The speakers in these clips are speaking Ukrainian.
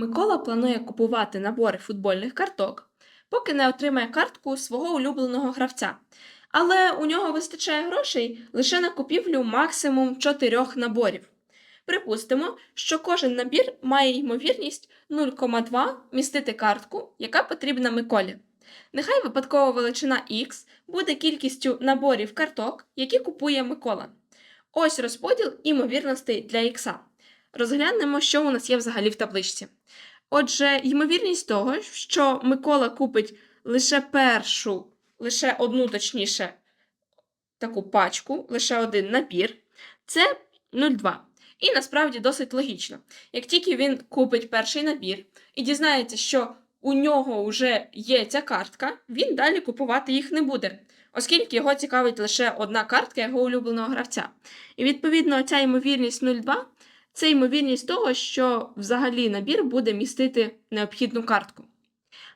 Микола планує купувати набори футбольних карток, поки не отримає картку свого улюбленого гравця. Але у нього вистачає грошей лише на купівлю максимум чотирьох наборів. Припустимо, що кожен набір має ймовірність 0,2 містити картку, яка потрібна Миколі. Нехай випадкова величина X буде кількістю наборів карток, які купує Микола. Ось розподіл імовірностей для X. Розглянемо, що у нас є взагалі в табличці. Отже, ймовірність того, що Микола купить лише першу, лише одну, точніше, таку пачку, лише один набір, це 0,2. І насправді досить логічно. Як тільки він купить перший набір і дізнається, що у нього вже є ця картка, він далі купувати їх не буде, оскільки його цікавить лише одна картка його улюбленого гравця. І відповідно ця ймовірність 0,2 це ймовірність того, що взагалі набір буде містити необхідну картку.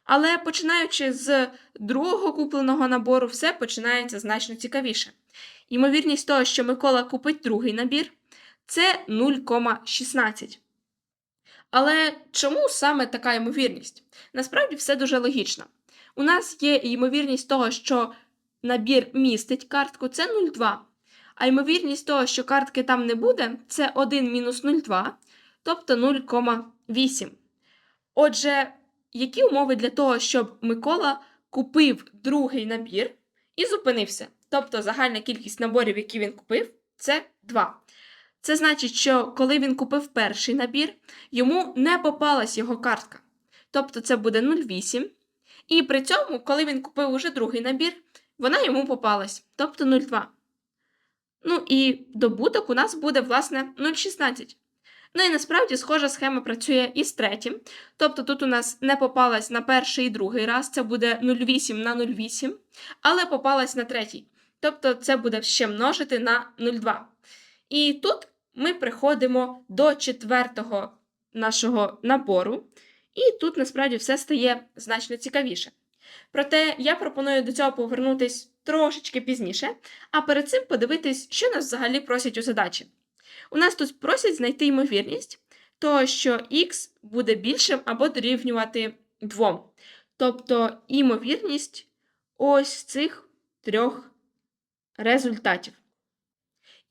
Але починаючи з другого купленого набору, все починається значно цікавіше. Ймовірність того, що Микола купить другий набір, це 0,16. Але чому саме така ймовірність? Насправді все дуже логічно. У нас є ймовірність того, що набір містить картку, це 0,2. А ймовірність того, що картки там не буде, це 1 мінус 0,2, тобто 0,8. Отже, які умови для того, щоб Микола купив другий набір і зупинився? Тобто загальна кількість наборів, які він купив, це 2. Це значить, що коли він купив перший набір, йому не попалась його картка. Тобто це буде 0,8. І при цьому, коли він купив уже другий набір, вона йому попалась, тобто 0,2. Ну і добуток у нас буде, власне, 0,16. Ну і насправді схожа схема працює і з третім. Тобто тут у нас не попалась на перший і другий раз, це буде 0,8 на 0,8, але попалась на третій. Тобто це буде ще множити на 0,2. І тут ми приходимо до четвертого нашого набору, і тут насправді все стає значно цікавіше. Проте я пропоную до цього повернутись трошечки пізніше, а перед цим подивитись, що нас взагалі просять у задачі. У нас тут просять знайти ймовірність того, що х буде більшим або дорівнювати 2. Тобто ймовірність ось цих трьох результатів.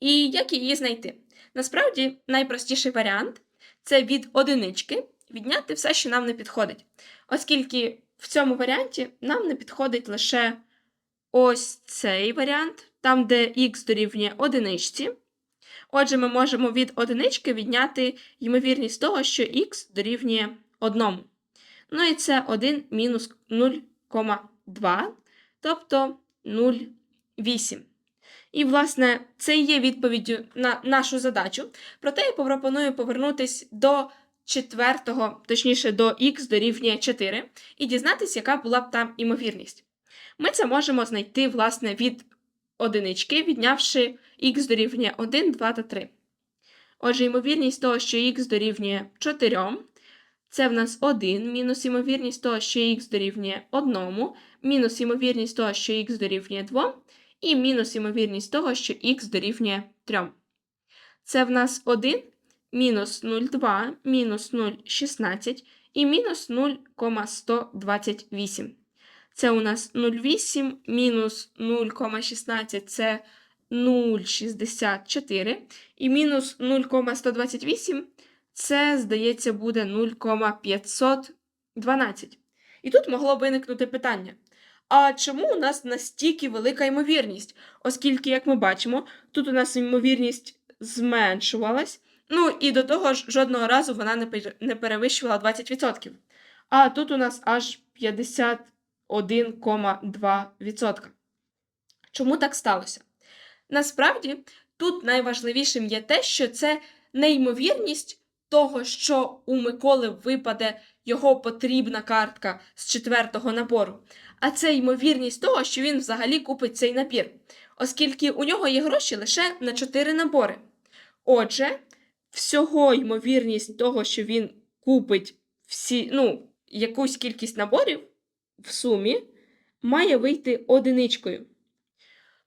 І як її знайти? Насправді, найпростіший варіант це від одинички відняти все, що нам не підходить. Оскільки в цьому варіанті нам не підходить лише ось цей варіант, там, де х дорівнює одиничці. Отже, ми можемо від одинички відняти ймовірність того, що х дорівнює 1. Ну і це 1 мінус 0,2, тобто 0,8. І, власне, це є відповіддю на нашу задачу. Проте я пропоную повернутися до четвертого, точніше, до х дорівнює 4, і дізнатися, яка була б там імовірність. Ми це можемо знайти, власне, від одинички, віднявши х дорівнює 1, 2 та 3. Отже, ймовірність того, що х дорівнює 4, це в нас 1, мінус ймовірність того, що х дорівнює 1, мінус ймовірність того, що х дорівнює 2, і мінус ймовірність того, що х дорівнює 3. Це в нас 1, мінус 0,2, мінус 0,16 і мінус 0,128. Це у нас 0,8 мінус 0,16 це 0,64. І мінус 0,128 це, здається, буде 0,512. І тут могло виникнути питання. А чому у нас настільки велика ймовірність? Оскільки, як ми бачимо, тут у нас ймовірність зменшувалась, ну і до того ж жодного разу вона не перевищувала 20%. А тут у нас аж 51,2%. Чому так сталося? Насправді, тут найважливішим є те, що це неймовірність того, що у Миколи випаде його потрібна картка з четвертого набору, а це ймовірність того, що він взагалі купить цей набір, оскільки у нього є гроші лише на 4 набори. Отже, всього ймовірність того, що він купить всі, ну, якусь кількість наборів в сумі, має вийти одиничкою.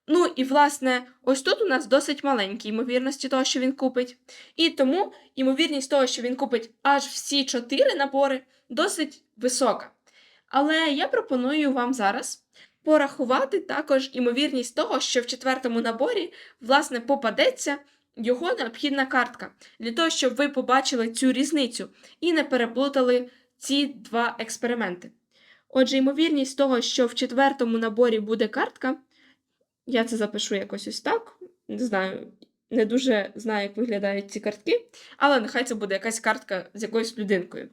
Ну і власне, ось тут у нас досить маленькі ймовірності того, що він купить. І тому ймовірність того, що він купить аж всі чотири набори, досить висока. Але я пропоную вам зараз порахувати також ймовірність того, що в четвертому наборі власне попадеться його необхідна картка, для того, щоб ви побачили цю різницю і не переплутали ці два експерименти. Отже, ймовірність того, що в четвертому наборі буде картка, я це запишу якось ось так. Не знаю, не дуже знаю, як виглядають ці картки, але нехай це буде якась картка з якоюсь людинкою.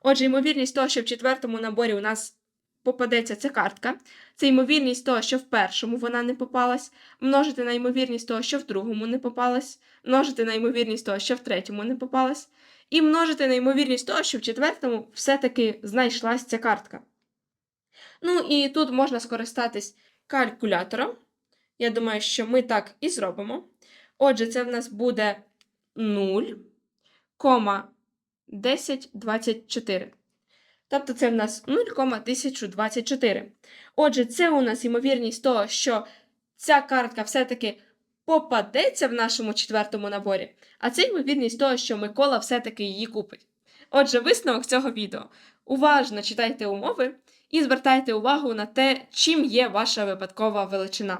Отже, ймовірність того, що в четвертому наборі у нас попадеться ця картка, це ймовірність того, що в першому вона не попалась, множити на ймовірність того, що в другому не попалась, множити на ймовірність того, що в третьому не попалась, і множити на ймовірність того, що в четвертому все-таки знайшлась ця картка. Ну і тут можна скористатись калькулятором. Я думаю, що ми так і зробимо. Отже, це в нас буде 0,1024. Тобто це в нас 0,1024. Отже, це у нас ймовірність того, що ця картка все-таки попадеться в нашому четвертому наборі, а це ймовірність того, що Микола все-таки її купить. Отже, висновок цього відео. Уважно читайте умови і звертайте увагу на те, чим є ваша випадкова величина.